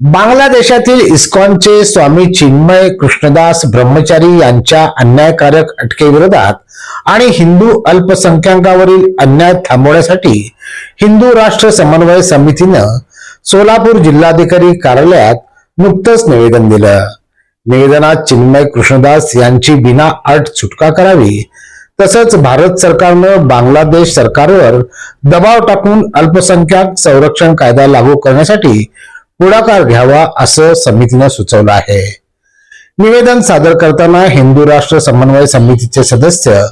बांगलादेशातील इस्कॉनचे स्वामी चिन्मय कृष्णदास ब्रह्मचारी यांच्या अन्यायकारक अटकेविरोधात आणि हिंदू अल्पसंख्याकावरील अन्याय थांबवण्यासाठी हिंदू राष्ट्र समन्वय समितीनं सोलापूर जिल्हाधिकारी कार्यालयात नुकतंच निवेदन दिलं. निवेदनात चिन्मय कृष्णदास यांची बिना अट सुटका करावी तसंच भारत सरकारनं बांगलादेश सरकारवर दबाव टाकून अल्पसंख्याक संरक्षण कायदा लागू करण्यासाठी पुढाकार घ्यावा असं समितीनं सुचवलं आहे. निवेदन सादर करताना हिंदू राष्ट्र समन्वय समितीचे सदस्य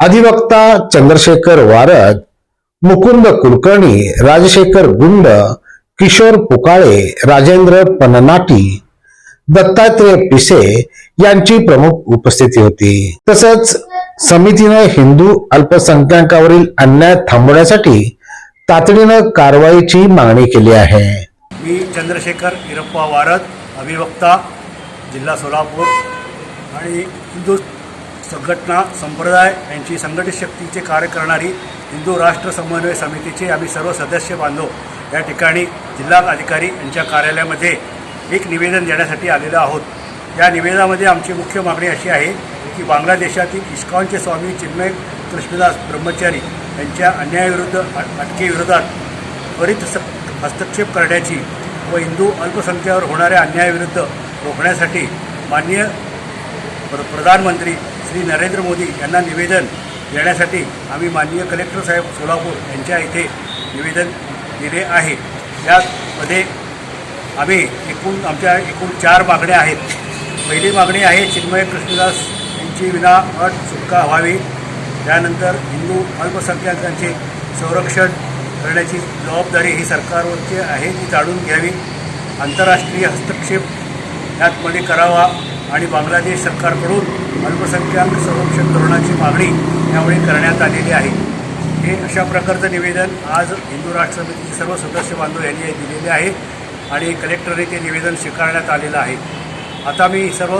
अधिवक्ता चंद्रशेखर वारद मुकुंद कुलकर्णी राजशेखर गुंड किशोर पुकाळे राजेंद्र पननाटी दत्तात्रय पिसे यांची प्रमुख उपस्थिती होती. तसंच समितीनं हिंदू अल्पसंख्याकावरील अन्याय थांबवण्यासाठी तातडीनं कारवाईची मागणी केली आहे. मी चंद्रशेखर इरप्पा वारद अभिवक्ता जिल्हा सोलापूर. आणि हिंदू संघटना संप्रदाय यांची संघटित शक्तीचे कार्य करणारी हिंदू राष्ट्र समन्वय समितीचे आम्ही सर्व सदस्य बांधव या ठिकाणी जिल्हा अधिकारी यांच्या कार्यालयामध्ये एक निवेदन देण्यासाठी आलेलो आहोत. या निवेदनामध्ये आमची मुख्य मागणी अशी आहे की बांगलादेशातील इस्कॉनचे स्वामी चिन्मय कृष्णदास ब्रह्मचारी यांच्या अन्यायाविरुद्ध अटकेविरोधात त्वरित हस्तक्षेप करण्याची व हिंदू अल्पसंख्यावर होणाऱ्या अन्यायाविरुद्ध रोखण्यासाठी माननीय प्र प्रधानमंत्री श्री नरेंद्र मोदी यांना निवेदन देण्यासाठी आम्ही माननीय कलेक्टर साहेब सोलापूर यांच्या इथे निवेदन दिले आहे. यामध्ये आम्ही एकूण आमच्या एकूण चार मागण्या आहेत. पहिली मागणी आहे चिन्मय कृष्णदास यांची विना अट सुटका व्हावी. त्यानंतर हिंदू अल्पसंख्याकांचे संरक्षण करण्याची जबाबदारी ही सरकारवरची आहे ती जाणून घ्यावी. आंतरराष्ट्रीय हस्तक्षेप यातमध्ये करावा आणि बांगलादेश सरकारकडून अल्पसंख्याक संरक्षण धोरणाची मागणी यावेळी करण्यात आलेली आहे. हे अशा प्रकारचं निवेदन आज हिंदू राष्ट्र समितीचे सर्व सदस्य बांधव यांनी दिलेले आहे आणि कलेक्टरने ते निवेदन स्वीकारण्यात आलेलं आहे. आता मी सर्व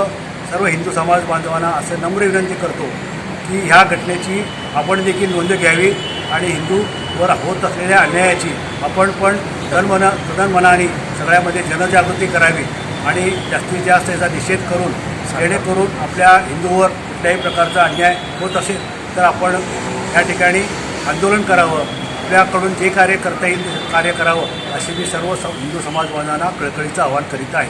सर्व हिंदू समाज बांधवांना असं नम्र विनंती करतो की ह्या घटनेची आपण देखील नोंद घ्यावी आणि हिंदू वर होत असलेल्या अन्यायाची आपण पण तनमना तनमनाने सगळ्यामध्ये जनजागृती करावी आणि जास्तीत जास्त याचा निषेध करून जेणेकरून आपल्या हिंदूवर कुठल्याही प्रकारचा अन्याय होत असेल तर आपण या ठिकाणी आंदोलन करावं. आपल्याकडून जे कार्य करता येईल कार्य करावं असे मी सर्व स- हिंदू समाजवादांना कळकळीचं आवाहन करीत आहे.